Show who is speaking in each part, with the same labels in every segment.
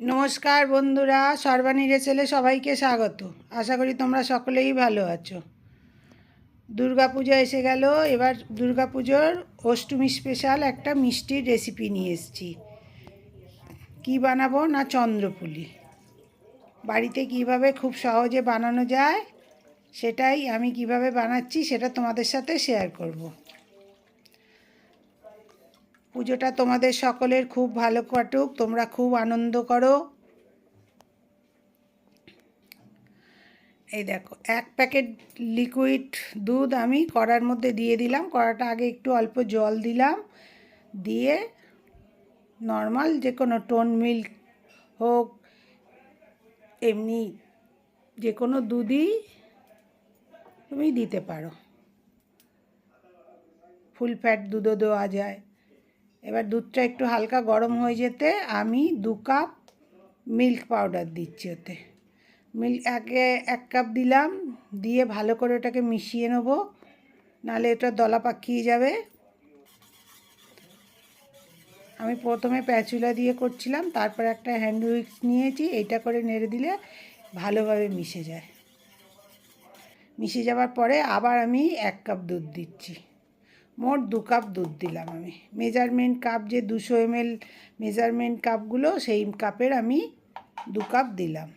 Speaker 1: নমস্কার বন্ধুরা সর্বাণীরে ছেলে সবাইকে স্বাগত। আশা করি তোমরা সকলেই ভালো আছো। দুর্গাপূজা এসে গেল, এবার দুর্গাপুজোর অষ্টমী স্পেশাল একটা মিষ্টির রেসিপি নিয়ে এসেছি। কী বানাবো না চন্দ্রপুলি? বাড়িতে কীভাবে খুব সহজে বানানো যায়, সেটাই আমি কীভাবে বানাচ্ছি সেটা তোমাদের সাথে শেয়ার করব। পুজোটা তোমাদের সকলের খুব ভালো কাটুক, তোমরা খুব আনন্দ করো। এই দেখো, এক প্যাকেট লিকুইড দুধ আমি কড়ার মধ্যে দিয়ে দিলাম। কড়াটা আগে একটু অল্প জল দিলাম। দিয়ে নর্মাল যে কোনো টোন মিল্ক হোক, এমনি যে কোনো দুধই তুমি দিতে পারো। ফুল ফ্যাট দুধও দেওয়া যায়। এবার দুধটা একটু হালকা গরম হয়ে যেতে আমি দু কাপ মিল্ক পাউডার দিচ্ছি ওতে। মিল্ক আগে এক কাপ দিলাম, দিয়ে ভালো করে ওটাকে মিশিয়ে নেব নাহলে এটা দলা পাকিয়ে যাবে। আমি প্রথমে প্যাচুলা দিয়ে করছিলাম, তারপর একটা হ্যান্ড উইক্স নিয়েছি এইটা করে নেড়ে দিলে ভালোভাবে মিশে যায়। মিশে যাওয়ার পরে আবার আমি এক কাপ দুধ দিচ্ছি। মোট দু কাপ দুধ দিলাম আমি। মেজারমেন্ট কাপ যে দুশো এমএল মেজারমেন্ট কাপগুলো সেই কাপের আমি দু কাপ দিলাম।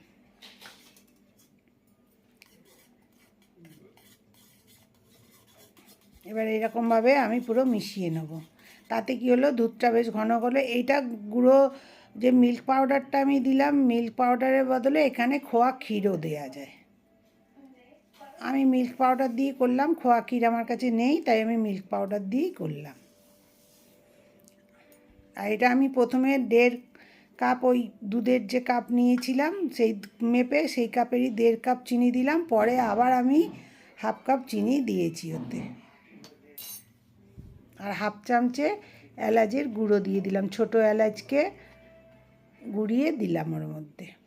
Speaker 1: এবার এরকমভাবে আমি পুরো মিশিয়ে নেব। তাতে কি হলো? দুধটা বেশ ঘন হলো এইটা গুঁড়ো যে মিল্ক পাউডারটা আমি দিলাম মিল্ক পাউডারের বদলে এখানে খোয়া ক্ষীরও দেওয়া যায়। আমি মিল্ক পাউডার দিয়ে করলাম, খোয়া ক্ষীর আমার কাছে নেই, তাই আমি মিল্ক পাউডার দিয়েই করলাম। আর এটা আমি প্রথমে দেড় কাপ ওই দুধের যে কাপ নিয়েছিলাম, সেই মেপে সেই কাপেরই দেড় কাপ চিনি দিলাম, পরে আবার আমি হাফ কাপ চিনি দিয়েছি ওতে। আর হাফ চামচে এলাচের গুঁড়ো দিয়ে দিলাম, ছোটো এলাচকে গুঁড়িয়ে দিলাম ওর মধ্যে।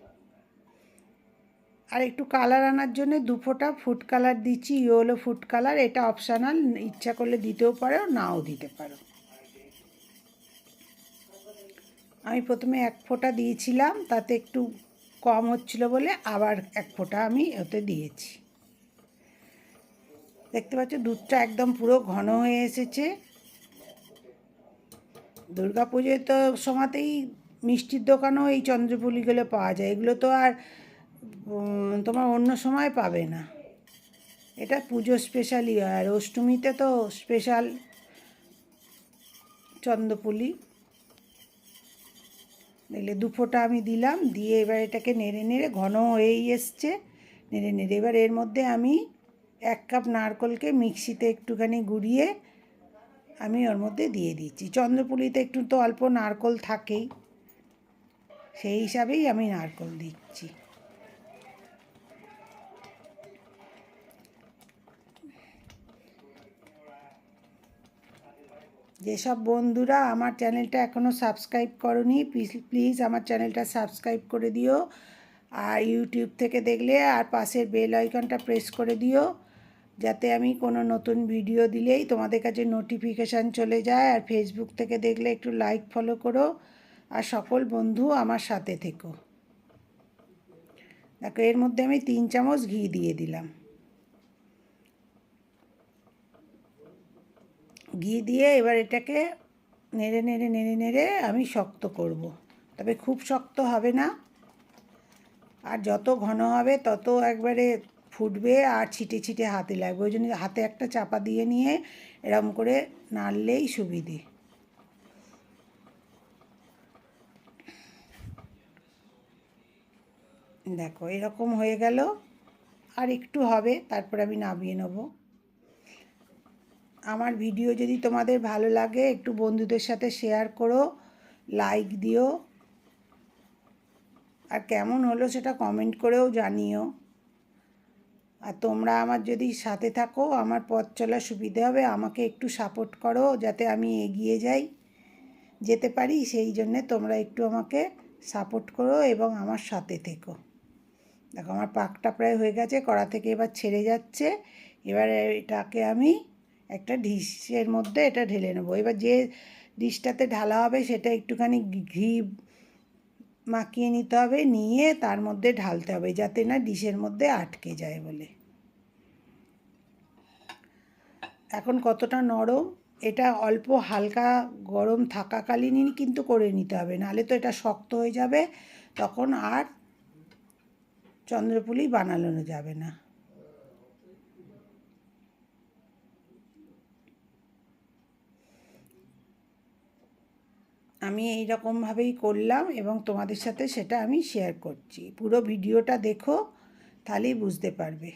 Speaker 1: আর একটু কালার আনার জন্য দু ফোঁটা ফুড কালার দিচ্ছি ইয়েলো ফুড কালার এটা অপশানাল ইচ্ছা করলে দিতেও পারো, নাও দিতে পারো। আমি প্রথমে এক ফোঁটা দিয়েছিলাম, তাতে একটু কম হচ্ছিল বলে আবার এক ফোঁটা আমি ওতে দিয়েছি। দেখতে পাচ্ছ, দুধটা একদম পুরো ঘন হয়ে এসেছে। দুর্গা পুজোয় তো সময়তেই মিষ্টির দোকানেও এই চন্দ্রপুলিগুলো পাওয়া যায়। এগুলো তো আর তোমার অন্য সময় পাবে না। এটা পুজো স্পেশালই হয় আর অষ্টমীতে তো স্পেশাল চন্দ্রপুলি। দেখলে দু ফোঁটা আমি দিলাম, দিয়ে এবার এটাকে নেড়ে নেড়ে ঘন হয়েই এসছে, নেড়ে নেড়ে এবার এর মধ্যে আমি এক কাপ নারকলকে মিক্সিতে একটুখানি গুঁড়িয়ে আমি ওর মধ্যে দিয়ে দিচ্ছি। চন্দ্রপুলিতে একটু তো অল্প নারকল থাকেই, সেই হিসাবেই আমি নারকল দিচ্ছি। যেসব বন্ধুরা আমার চ্যানেলটা এখনও সাবস্ক্রাইব করনি প্লিজ আমার চ্যানেলটা সাবস্ক্রাইব করে দিও। আর ইউটিউব থেকে দেখলে আর পাশের বেল আইকনটা প্রেস করে দিও, যাতে আমি কোনো নতুন ভিডিও দিলেই তোমাদের কাছে নোটিফিকেশান চলে যায়। আর ফেসবুক থেকে দেখলে একটু লাইক ফলো করো। আর সকল বন্ধু আমার সাথে থেকো। দেখো, এর মধ্যে আমি তিন চামচ ঘি দিয়ে দিলাম। ঘি দিয়ে এবার এটাকে নেড়ে নেড়ে নেড়ে নেড়ে আমি শক্ত করব। তবে খুব শক্ত হবে না। আর যত ঘন হবে তত একবারে ফুটবে আর ছিটে ছিটে হাতে লাগবে। ওই জন্য হাতে একটা চাপা দিয়ে নিয়ে এরম করে নাড়লেই সুবিধে। দেখো এরকম হয়ে গেল। আর একটু হবে, তারপর আমি নামিয়ে নেব। আমার ভিডিও যদি তোমাদের ভালো লাগে, একটু বন্ধুদের সাথে শেয়ার করো লাইক দিও। আর কেমন হলো সেটা কমেন্ট করেও জানিও। আর তোমরা আমার যদি সাথে থাকো, আমার পথ চলা সুবিধে হবে, আমাকে একটু সাপোর্ট করো, যাতে আমি এগিয়ে যাই, যেতে পারি, সেই জন্যে তোমরা একটু আমাকে সাপোর্ট করো এবং আমার সাথে থেকো। দেখো, আমার পাকটা প্রায় হয়ে গেছে, কড়া থেকে এবার ছেড়ে যাচ্ছে। এবার এটাকে আমি একটা ডিশের মধ্যে এটা ঢেলে নেব। এবার যে ডিশটাতে ঢালা হবে, সেটা একটুখানি ঘি মাখিয়ে নিতে হবে, নিয়ে তার মধ্যে ঢালতে হবে, যাতে না ডিশের মধ্যে আটকে যায় বলে। এখন কতটা নরম, এটা অল্প হালকা গরম থাকাকালীনই কিন্তু করে নিতে হবে, নাহলে তো এটা শক্ত হয়ে যাবে, তখন আর চন্দ্রপুলি বানানো যাবে না। আমি এই রকমভাবেই করলাম এবং তোমাদের সাথে সেটা আমি শেয়ার করছি। পুরো ভিডিওটা দেখো, তাহলেই বুঝতে পারবে।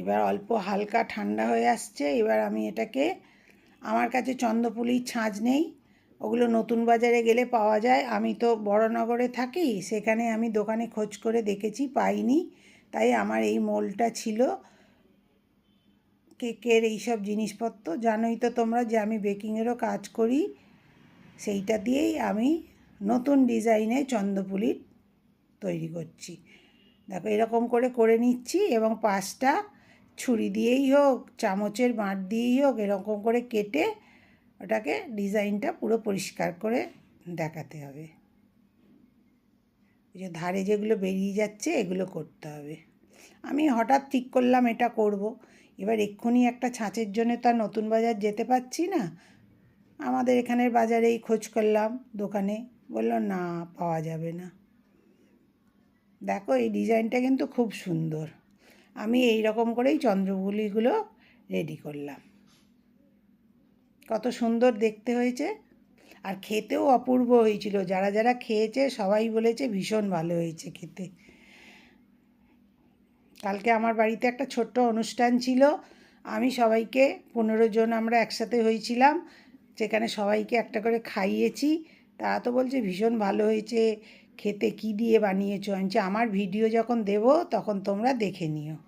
Speaker 1: এবার অল্প হালকা ঠান্ডা হয়ে আসছে, এবার আমি এটাকে, আমার কাছে চন্দ্রপুলির ছাঁচ নেই, ওগুলো নতুন বাজারে গেলে পাওয়া যায়। আমি তো বড়নগরে থাকি, সেখানে আমি দোকানে খোঁজ করে দেখেছি, পাইনি। তাই আমার এই মোলটা ছিল। কেকের এইসব জিনিসপত্র। জানোই তো তোমরা যে আমি বেকিংয়েরও কাজ করি। সেইটা দিয়েই আমি নতুন ডিজাইনে চন্দ্রপুলির তৈরি করছি। দেখো এরকম করে করে নিচ্ছি এবং পাঁচটা ছুরি দিয়েই হোক, চামচের বাঁট দিয়েই হোক, এরকম করে কেটে ওটাকে ডিজাইনটা পুরো পরিষ্কার করে দেখাতে হবে। যে ধারে যেগুলো বেরিয়ে যাচ্ছে, এগুলো করতে হবে। আমি হঠাৎ ঠিক করলাম এটা করব। এবার এক্ষুনি একটা ছাঁচের জন্য তো আর নতুন বাজার যেতে পারছি না। আমাদের এখানের বাজারেই খোঁজ করলাম দোকানে। বলল, না, পাওয়া যাবে না। দেখো, এই ডিজাইনটা কিন্তু খুব সুন্দর। আমি এই রকম করেই চন্দ্রগুলিগুলো রেডি করলাম। কত সুন্দর দেখতে হয়েছে। আর খেতেও অপূর্ব হয়েছিল। যারা যারা খেয়েছে, সবাই বলেছে ভীষণ ভালো হয়েছে খেতে। কালকে আমার বাড়িতে একটা ছোট্ট অনুষ্ঠান ছিল। আমি সবাইকে, পনেরো জন আমরা একসাথে হয়েছিলাম। যেখানে সবাইকে একটা করে খাইয়েছি। তারা তো বলছে ভীষণ ভালো হয়েছে, খেতে কি দিয়ে বানিয়েছো? আমি আমার ভিডিও যখন দেব, তখন তোমরা দেখে নিও।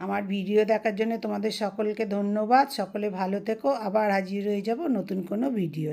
Speaker 1: আমার ভিডিও দেখার জন্য তোমাদের সকলকে ধন্যবাদ। সকলে ভালো থেকো। আবার হাজির হয়ে যাব নতুন কোনো ভিডিও